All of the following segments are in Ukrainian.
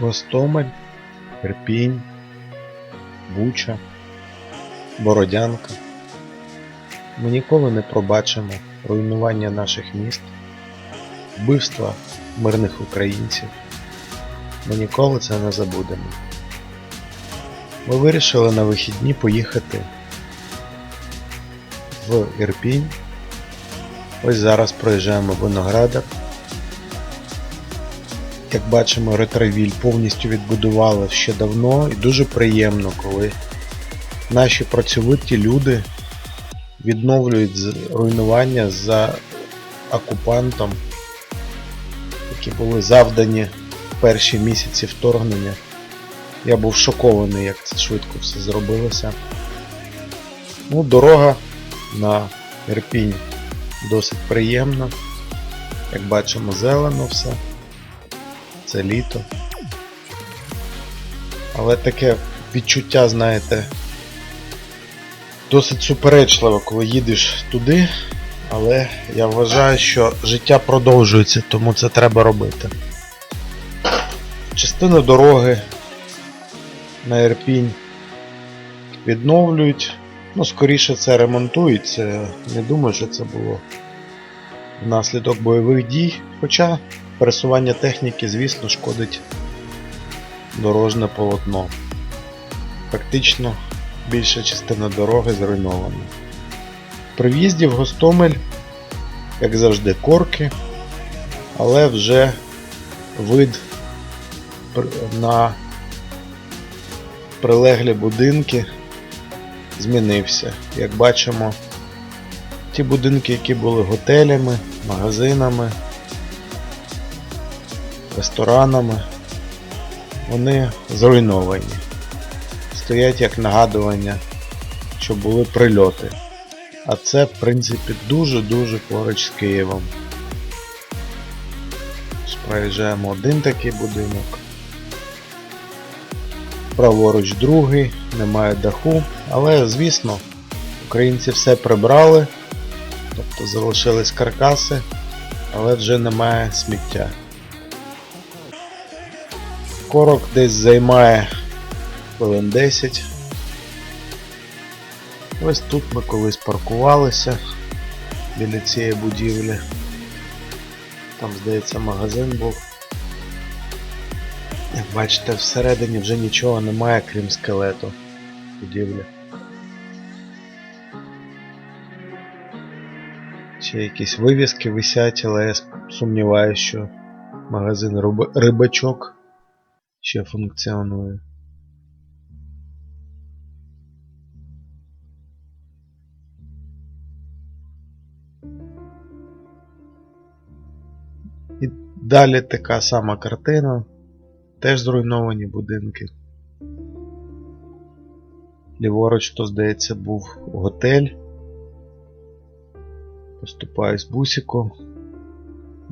Гостомель, Ірпінь, Буча, Бородянка. Ми ніколи не пробачимо руйнування наших міст, вбивства мирних українців. Ми ніколи це не забудемо. Ми вирішили на вихідні поїхати в Ірпінь. Ось зараз проїжджаємо Виноградар. Як бачимо, ретровіль повністю відбудували ще давно і дуже приємно, коли наші працьовиті люди відновлюють руйнування за окупантом, які були завдані в перші місяці вторгнення. Я був шокований, як це швидко все зробилося. Ну, дорога на Ірпінь досить приємна. Як бачимо, зелено все. Це літо. Але таке відчуття, знаєте, досить суперечливе, коли їдеш туди. Але я вважаю, що життя продовжується, тому це треба робити. Частину дороги на Ірпінь відновлюють. Ну, скоріше це ремонтують. Це не думаю, що це було внаслідок бойових дій. Хоча пересування техніки, звісно, шкодить дорожне полотно. Фактично більша частина дороги зруйнована. При в'їзді в Гостомель, як завжди, корки, але вже вид на прилеглі будинки змінився. Як бачимо, ті будинки, які були готелями, магазинами, ресторанами, вони зруйновані. Стоять як нагадування, що були прильоти. А це, в принципі, дуже-дуже поруч з Києвом. Проїжджаємо один такий будинок. Праворуч другий, немає даху, але звісно, українці все прибрали, тобто залишились каркаси, але вже немає сміття. Корок десь займає хвилин 10. Ось тут ми колись паркувалися біля цієї будівлі. Там, здається, магазин був. Як бачите, всередині вже нічого немає, крім скелету будівлі. Ще якісь вивіски висять, але я сумніваюся, що магазин Риб- рибачок ще функціонує. І далі така сама картина. Теж зруйновані будинки. Ліворуч, то, здається, був готель. Поступаюсь бусіку.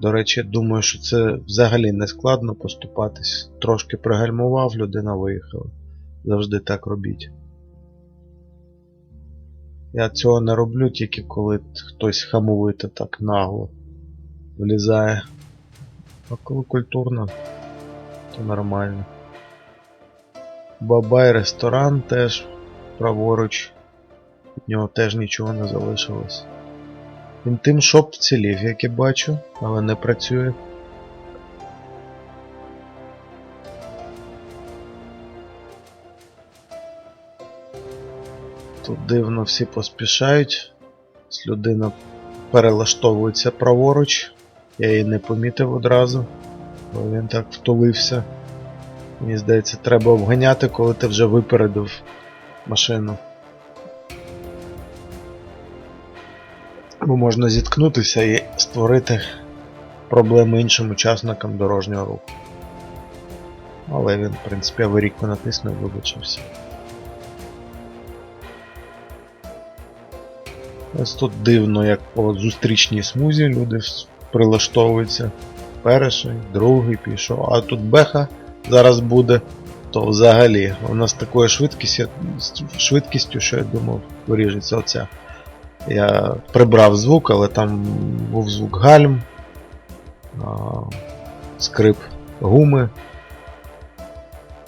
До речі, думаю, що це взагалі не складно поступатись. Трошки пригальмував, людина виїхала. Завжди так робіть. Я цього не роблю тільки коли хтось хамовито так нагло влізає. А коли культурно, то нормально. Бабай ресторан теж праворуч. Від нього теж нічого не залишилось. Інтим шоп вцілів, як я бачу, але не працює. Тут дивно всі поспішають. Людина перелаштовується праворуч. Я її не помітив одразу, бо він так втулився. Мені здається, треба обганяти, коли ти вже випередив машину. Бо можна зіткнутися і створити проблеми іншим учасникам дорожнього руху. Але він, в принципі, аварійку натиснув і вибачився. Ось тут дивно, як по зустрічній смузі люди прилаштовуються. Перший, другий пішов, а тут беха зараз буде, то взагалі вона з такою швидкістю, швидкістю, що я думав, виріжеться оця. Я прибрав звук, але там був звук гальм, скрип гуми.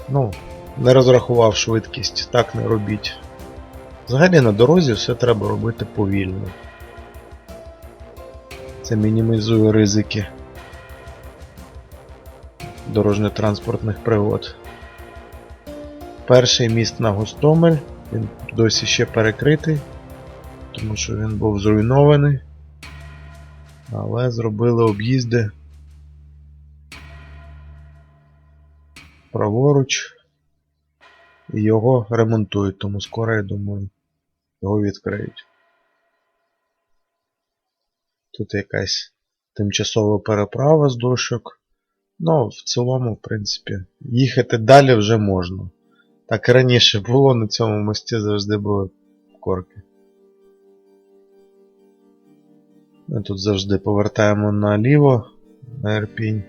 Ну, не розрахував швидкість, так не робіть. Взагалі на дорозі все треба робити повільно. Це мінімізує ризики дорожньо-транспортних пригод. Перший міст на Гостомель, він досі ще перекритий, тому що він був зруйнований. Але зробили об'їзди праворуч і його ремонтують, тому скоро, я думаю, його відкриють. Тут якась тимчасова переправа з дощок. Ну, в цілому, в принципі, їхати далі вже можна. Так і раніше було, на цьому мості завжди були корки. Ми тут завжди повертаємо наліво, на Ірпінь.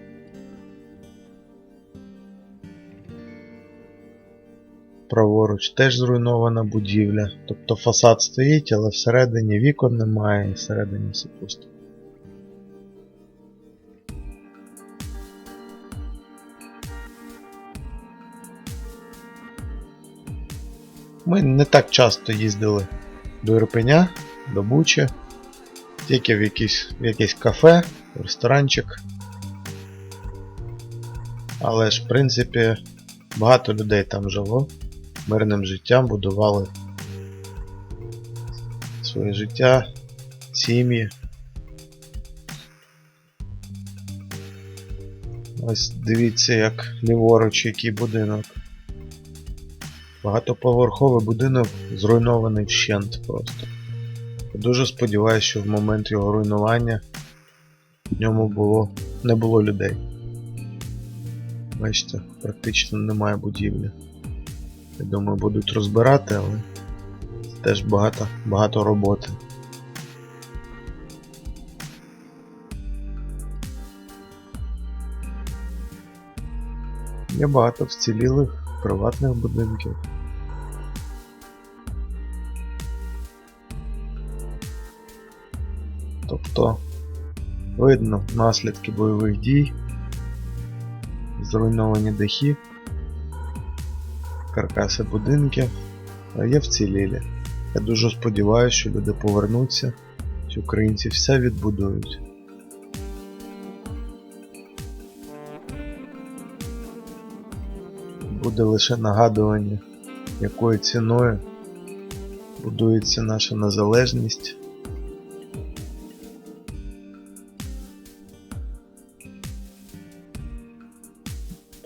Праворуч теж зруйнована будівля. Тобто фасад стоїть, але всередині вікон немає і всередині все пусто. Ми не так часто їздили до Ірпеня, до Бучі, тільки в якийсь, в якесь кафе, ресторанчик. Але ж, в принципі, багато людей там жило, мирним життям будували своє життя, сім'ї. Ось дивіться, як ліворуч, який будинок. Багатоповерховий будинок зруйнований вщент просто. Дуже сподіваюся, що в момент його руйнування в ньому було, не було людей. Бачите, практично немає будівлі. Я думаю, будуть розбирати, але теж багато, багато роботи. Є багато вцілілих приватних будинків. Тобто видно наслідки бойових дій, зруйновані дахи, каркаси будинків, а є вцілілі. Я дуже сподіваюся, що люди повернуться, що українці все відбудують. Буде лише нагадування, якою ціною будується наша незалежність.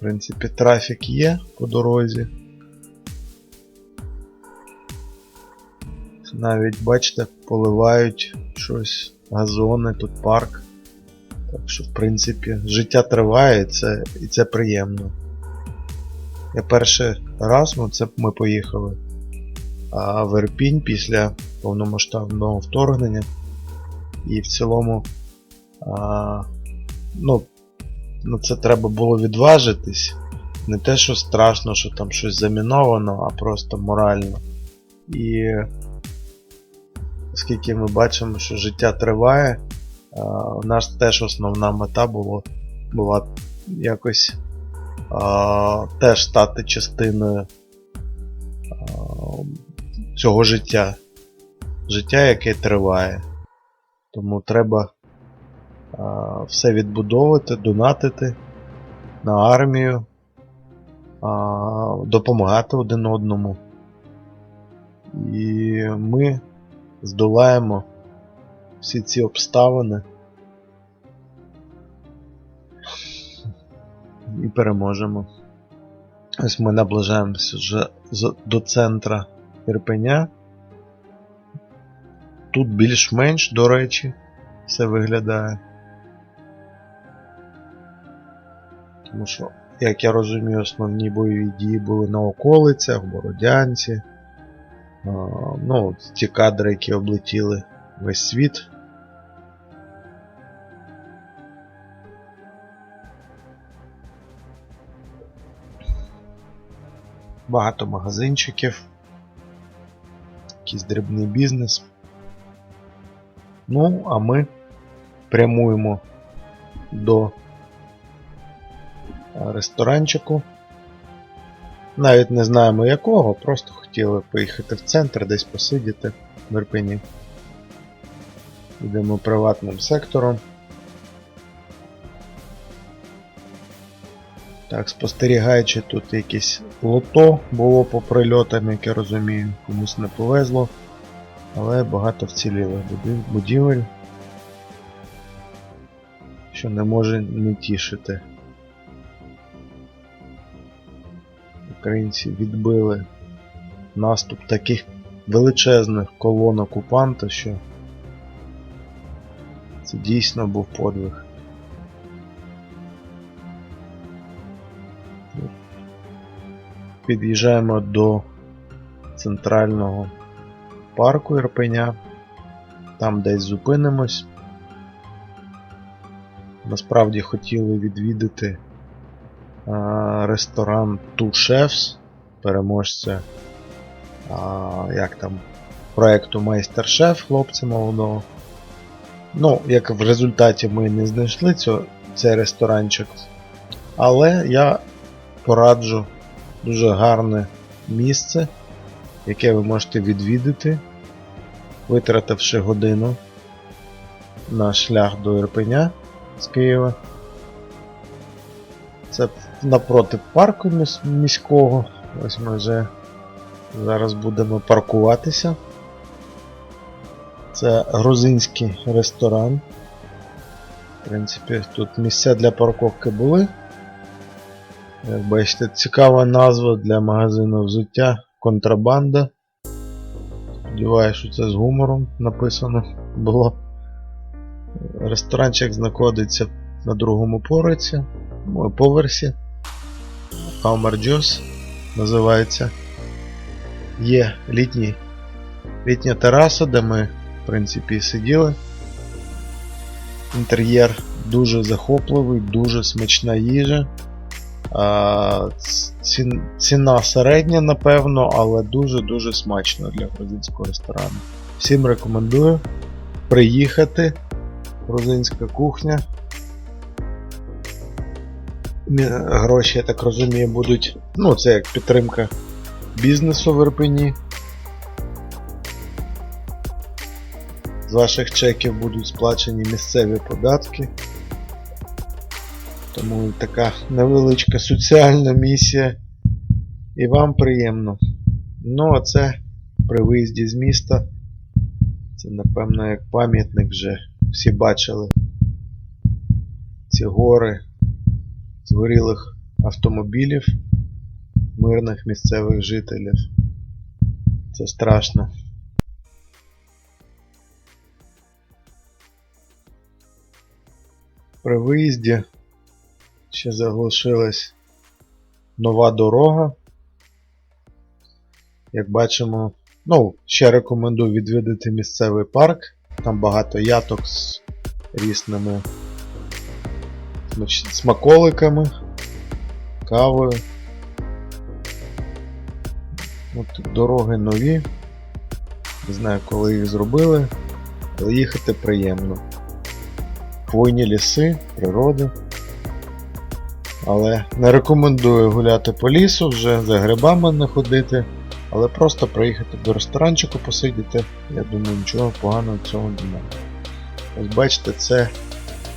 Принципі, трафік є по дорозі. Навіть, бачите, поливають щось, газони, тут парк. Так що, в принципі, життя триває і це, і це приємно. Я перший раз, ну це ми поїхали а, в Ірпінь після повномасштабного вторгнення. І в цілому, а, ну, ну це треба було відважитись. Не те, що страшно, що там щось заміновано, а просто морально. І оскільки ми бачимо, що життя триває, у нас теж основна мета було, була якось а, теж стати частиною а, цього життя. Життя, яке триває. Тому треба все відбудовувати, донатити на армію, допомагати один одному. І ми здолаємо всі ці обставини і переможемо. Ось ми наближаємося вже до центра Ірпеня. Тут більш-менш, до речі, все виглядає. Тому що, як я розумію, основні бойові дії були на околицях, в Бородянці. Ну, ті кадри, які облетіли весь світ. Багато магазинчиків, якийсь дрібний бізнес. Ну, а ми прямуємо до ресторанчику, Навіть не знаємо якого, просто хотіли поїхати в центр, десь посидіти в Ірпені. Йдемо приватним сектором. Так, спостерігаючи, тут якесь лото було по прильотам, як я розумію, комусь не повезло. Але багато вцілілих будівель, що не може не тішити. Українці відбили наступ таких величезних колон окупанта, що це дійсно був подвиг. Під'їжджаємо до центрального парку Ірпеня. Там десь зупинимось. Насправді хотіли відвідати ресторан Two Chefs, переможця як там, проекту Майстер-Шеф хлопця молодого. Ну, як в результаті ми не знайшли цього, цей ресторанчик. Але я пораджу дуже гарне місце, яке ви можете відвідати, витративши годину на шлях до Ірпеня з Києва. Це напроти парку міського. Ось ми вже зараз будемо паркуватися. Це грузинський ресторан. В принципі, тут місця для парковки були. Як бачите, цікава назва для магазину взуття контрабанда. Сподіваюся, що це з гумором написано було. Ресторанчик знаходиться на другому поверсі. Поверсі. Joss називається. Є літній, літня тераса, де ми, в принципі, сиділи. Інтер'єр дуже захопливий, дуже смачна їжа. Ціна середня, напевно, але дуже-дуже смачно для грузинського ресторану. Всім рекомендую приїхати. Грузинська кухня. Мі- Гроші, я так розумію, будуть. Ну, це як підтримка бізнесу в Ірпені. З ваших чеків будуть сплачені місцеві податки. Тому така невеличка соціальна місія. І вам приємно. Ну, а це при виїзді з міста. Це, напевно, як пам'ятник вже всі бачили. Ці гори згорілих автомобілів, мирних місцевих жителів. Це страшно. При виїзді ще залишилась нова дорога. Як бачимо, ну, ще рекомендую відвідати місцевий парк. Там багато яток з різними смач- смаколиками, кавою. От дороги нові. Не знаю, коли їх зробили, але їхати приємно. Хвойні ліси, природа. Але не рекомендую гуляти по лісу, вже за грибами не ходити, але просто приїхати до ресторанчику посидіти. Я думаю, нічого поганого в цьому немає. Ось бачите, це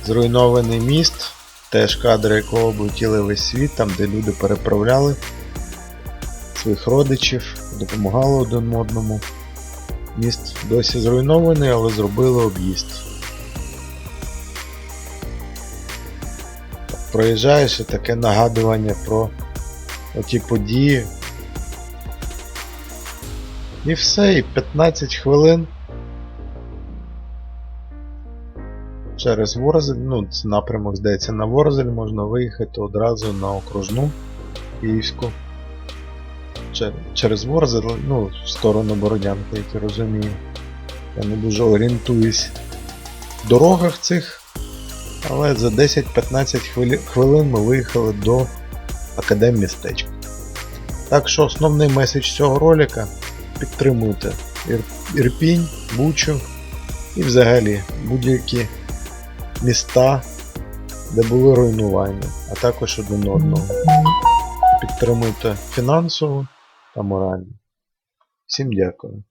зруйнований міст, теж кадри якого облетіли весь світ, там де люди переправляли своїх родичів, допомагали один одному. Міст досі зруйнований, але зробили об'їзд. Проїжджаєш і таке нагадування про оті події. І все, і 15 хвилин. Через Ворзель, ну, це напрямок, здається, на Ворзель можна виїхати одразу на окружну Київську. Чер- Через Ворзель, ну, в сторону Бородянки, як я розумію. Я не дуже орієнтуюсь в дорогах цих. Але за 10-15 хвилі- хвилин ми виїхали до Академмістечка. Так що основний меседж цього ролика підтримуйте Ір- Ірпінь, Бучу і взагалі будь-які міста, де були руйнування, а також один одного. Підтримуйте фінансово та морально. Всім дякую.